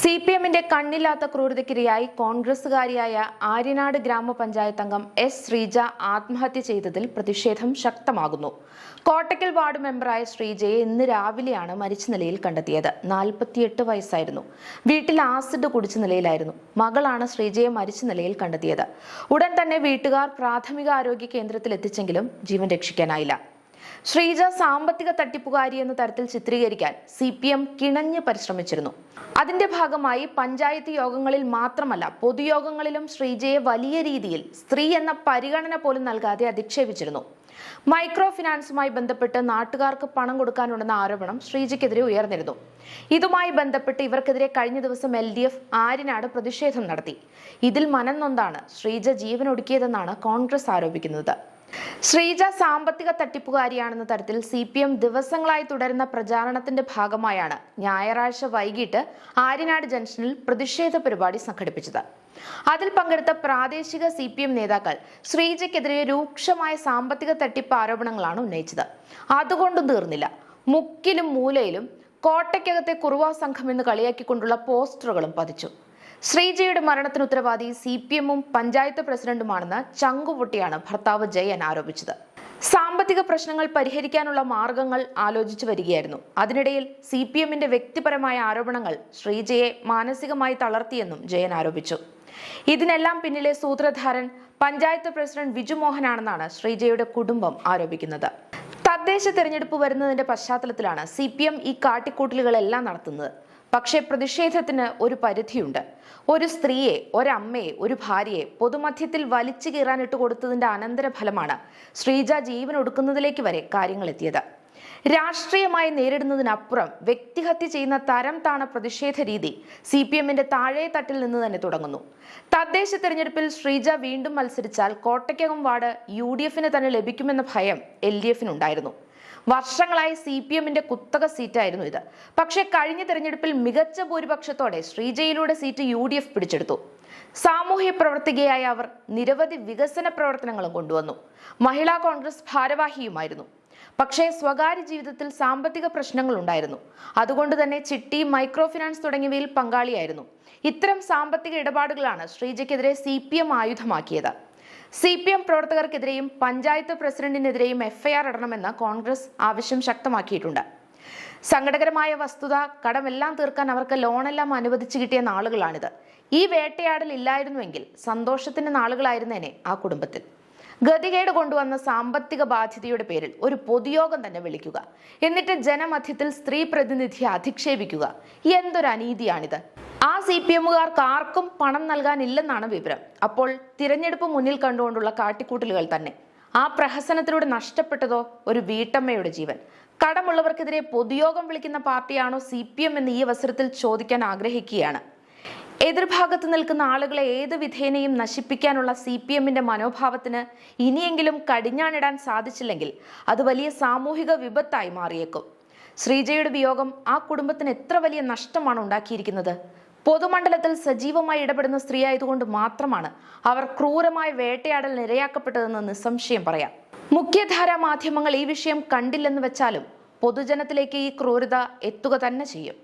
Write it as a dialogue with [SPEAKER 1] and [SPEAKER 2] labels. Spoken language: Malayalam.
[SPEAKER 1] സി പി എമ്മിന്റെ കണ്ണില്ലാത്ത ക്രൂരതയ്ക്കിരയായി കോൺഗ്രസുകാരിയായ ആര്യനാട് ഗ്രാമപഞ്ചായത്ത് അംഗം എസ് ശ്രീജ ആത്മഹത്യ ചെയ്തതിൽ പ്രതിഷേധം ശക്തമാകുന്നു. കോട്ടക്കൽ വാർഡ് മെമ്പറായ ശ്രീജയെ ഇന്ന് രാവിലെയാണ് മരിച്ച നിലയിൽ കണ്ടെത്തിയത്. നാൽപ്പത്തിയെട്ട് വയസ്സായിരുന്നു. വീട്ടിൽ ആസിഡ് കുടിച്ച നിലയിലായിരുന്നു. മകളാണ് ശ്രീജയെ മരിച്ച നിലയിൽ കണ്ടെത്തിയത്. ഉടൻ തന്നെ വീട്ടുകാർ പ്രാഥമിക ആരോഗ്യ കേന്ദ്രത്തിൽ എത്തിച്ചെങ്കിലും ജീവൻ രക്ഷിക്കാനായില്ല. ശ്രീജ സാമ്പത്തിക തട്ടിപ്പുകാരി എന്ന തരത്തിൽ ചിത്രീകരിക്കാൻ സി പി എം കിണഞ്ഞ് പരിശ്രമിച്ചിരുന്നു. അതിന്റെ ഭാഗമായി പഞ്ചായത്ത് യോഗങ്ങളിൽ മാത്രമല്ല പൊതുയോഗങ്ങളിലും ശ്രീജയെ വലിയ രീതിയിൽ സ്ത്രീ എന്ന പരിഗണന പോലും നൽകാതെ അധിക്ഷേപിച്ചിരുന്നു. മൈക്രോ ഫിനാൻസുമായി ബന്ധപ്പെട്ട് നാട്ടുകാർക്ക് പണം കൊടുക്കാനുണ്ടെന്ന ആരോപണം ശ്രീജയ്ക്കെതിരെ ഉയർന്നിരുന്നു. ഇതുമായി ബന്ധപ്പെട്ട് ഇവർക്കെതിരെ കഴിഞ്ഞ ദിവസം എൽ ഡി എഫ് ആര്യനാട് പ്രതിഷേധം നടത്തി. ഇതിൽ മനം നൊന്താണ് ശ്രീജ ജീവനൊടുക്കിയതെന്നാണ് കോൺഗ്രസ് ആരോപിക്കുന്നത്. ശ്രീജ സാമ്പത്തിക തട്ടിപ്പുകാരിയാണെന്ന തരത്തിൽ സി പി എം ദിവസങ്ങളായി തുടരുന്ന പ്രചാരണത്തിന്റെ ഭാഗമായാണ് ഞായറാഴ്ച വൈകിട്ട് ആര്യനാട് ജംഗ്ഷനിൽ പ്രതിഷേധ പരിപാടി സംഘടിപ്പിച്ചത്. അതിൽ പങ്കെടുത്ത പ്രാദേശിക സി പി എം നേതാക്കൾ ശ്രീജയ്ക്കെതിരെ രൂക്ഷമായ സാമ്പത്തിക തട്ടിപ്പ് ആരോപണങ്ങളാണ് ഉന്നയിച്ചത്. അതുകൊണ്ടും തീർന്നില്ല. മുക്കിലും മൂലയിലും കോട്ടയ്ക്കകത്തെ കുറുവാ സംഘം എന്ന് കളിയാക്കിക്കൊണ്ടുള്ള പോസ്റ്ററുകളും പതിച്ചു. ശ്രീജയുടെ മരണത്തിന് ഉത്തരവാദി സി പി എമ്മും പഞ്ചായത്ത് പ്രസിഡന്റുമാണെന്ന് ചങ്കുപൊട്ടിയാണ് ഭർത്താവ് ജയൻ ആരോപിച്ചത്. സാമ്പത്തിക പ്രശ്നങ്ങൾ പരിഹരിക്കാനുള്ള മാർഗങ്ങൾ ആലോചിച്ചു വരികയായിരുന്നു. അതിനിടയിൽ സി പി എമ്മിന്റെ വ്യക്തിപരമായ ആരോപണങ്ങൾ ശ്രീജയെ മാനസികമായി തളർത്തിയെന്നും ജയൻ ആരോപിച്ചു. ഇതിനെല്ലാം പിന്നിലെ സൂത്രധാരൻ പഞ്ചായത്ത് പ്രസിഡന്റ് വിജു മോഹനാണെന്നാണ് ശ്രീജയുടെ കുടുംബം ആരോപിക്കുന്നത്. തദ്ദേശ തെരഞ്ഞെടുപ്പ് വരുന്നതിന്റെ പശ്ചാത്തലത്തിലാണ് സി പി എം ഈ കാട്ടിക്കൂട്ടലുകളെല്ലാം നടത്തുന്നത്. പക്ഷേ പ്രതിഷേധത്തിന് ഒരു പരിധിയുണ്ട്. ഒരു സ്ത്രീയെ ഒരമ്മയെ ഒരു ഭാര്യയെ പൊതുമധ്യത്തിൽ വലിച്ചു കീറാനിട്ട് കൊടുത്തതിന്റെ അനന്തരഫലമാണ് ശ്രീജ ജീവൻ ഒടുക്കുന്നതിലേക്ക് വരെ കാര്യങ്ങൾ എത്തിയത് രാഷ്ട്രീയമായി നേരിടുന്നതിനപ്പുറം വ്യക്തിഹത്യ ചെയ്യുന്ന തരം താണ പ്രതിഷേധ രീതി സി പി എമ്മിന്റെ താഴെ തട്ടിൽ നിന്ന് തന്നെ തുടങ്ങുന്നു. തദ്ദേശ തെരഞ്ഞെടുപ്പിൽ ശ്രീജ വീണ്ടും മത്സരിച്ചാൽ കോട്ടയ്ക്കകം വാർഡ് യു ഡി എഫിന് തന്നെ ലഭിക്കുമെന്ന ഭയം എൽ ഡി എഫിനുണ്ടായിരുന്നു. വർഷങ്ങളായി സി പി എമ്മിന്റെ കുത്തക സീറ്റായിരുന്നു ഇത്. പക്ഷേ കഴിഞ്ഞ തെരഞ്ഞെടുപ്പിൽ മികച്ച ഭൂരിപക്ഷത്തോടെ ശ്രീജയിലൂടെ സീറ്റ് യു ഡി എഫ് പിടിച്ചെടുത്തു. സാമൂഹ്യ പ്രവർത്തകയായ അവർ നിരവധി വികസന പ്രവർത്തനങ്ങളും കൊണ്ടുവന്നു. മഹിളാ കോൺഗ്രസ് ഭാരവാഹിയുമായിരുന്നു. പക്ഷേ സ്വകാര്യ ജീവിതത്തിൽ സാമ്പത്തിക പ്രശ്നങ്ങൾ ഉണ്ടായിരുന്നു. അതുകൊണ്ട് തന്നെ ചിട്ടി മൈക്രോ ഫിനാൻസ് തുടങ്ങിയവയിൽ പങ്കാളിയായിരുന്നു. ഇത്തരം സാമ്പത്തിക ഇടപാടുകളാണ് ശ്രീജയ്ക്കെതിരെ സി പി എം ആയുധമാക്കിയത്. സി പി എം പ്രവർത്തകർക്കെതിരെയും പഞ്ചായത്ത് പ്രസിഡന്റിനെതിരെയും എഫ്ഐആർ ഇടണമെന്ന് കോൺഗ്രസ് ആവശ്യം ശക്തമാക്കിയിട്ടുണ്ട്. സങ്കടകരമായ വസ്തുത കടമെല്ലാം തീർക്കാൻ അവർക്ക് ലോണെല്ലാം അനുവദിച്ചു കിട്ടിയ നാളുകളാണിത്. ഈ വേട്ടയാടൽ ഇല്ലായിരുന്നുവെങ്കിൽ സന്തോഷത്തിന്റെ നാളുകളായിരുന്നേനെ ആ കുടുംബത്തിൽ. ഗതികേട് കൊണ്ടുവന്ന സാമ്പത്തിക ബാധ്യതയുടെ പേരിൽ ഒരു പൊതുയോഗം തന്നെ വിളിക്കുക. എന്നിട്ട് ജനമധ്യത്തിൽ സ്ത്രീ പ്രതിനിധിയെ അധിക്ഷേപിക്കുക. എന്തൊരു അനീതിയാണിത്. ആ സി പി എമ്മുകാർക്ക് ആർക്കും പണം നൽകാനില്ലെന്നാണ് വിവരം. അപ്പോൾ തിരഞ്ഞെടുപ്പ് മുന്നിൽ കണ്ടുകൊണ്ടുള്ള കാട്ടിക്കൂട്ടലുകൾ തന്നെ. ആ പ്രഹസനത്തിലൂടെ നഷ്ടപ്പെട്ടതോ ഒരു വീട്ടമ്മയുടെ ജീവൻ. കടമുള്ളവർക്കെതിരെ പൊതുയോഗം വിളിക്കുന്ന പാർട്ടിയാണോ സി പി എം എന്ന് ഈ അവസരത്തിൽ ചോദിക്കാൻ ആഗ്രഹിക്കുകയാണ്. എതിർഭാഗത്ത് നിൽക്കുന്ന ആളുകളെ ഏത് വിധേനയും നശിപ്പിക്കാനുള്ള സി പി എമ്മിന്റെ മനോഭാവത്തിന് ഇനിയെങ്കിലും കടിഞ്ഞാണിടാൻ സാധിച്ചില്ലെങ്കിൽ അത് വലിയ സാമൂഹിക വിപത്തായി മാറിയേക്കും. ശ്രീജയുടെ വിയോഗം ആ കുടുംബത്തിന് എത്ര വലിയ നഷ്ടമാണ് ഉണ്ടാക്കിയിരിക്കുന്നത്? പൊതുമണ്ഡലത്തിൽ സജീവമായി ഇടപെടുന്ന സ്ത്രീ ആയതുകൊണ്ട് മാത്രമാണ് അവർ ക്രൂരമായ വേട്ടയാടൽ നിരയാക്കപ്പെട്ടതെന്ന് നിസ്സംശയം പറയാം. മുഖ്യധാരാ മാധ്യമങ്ങൾ ഈ വിഷയം കണ്ടില്ലെന്ന് വെച്ചാലും പൊതുജനത്തിലേക്ക് ഈ ക്രൂരത എത്തുക തന്നെ ചെയ്യും.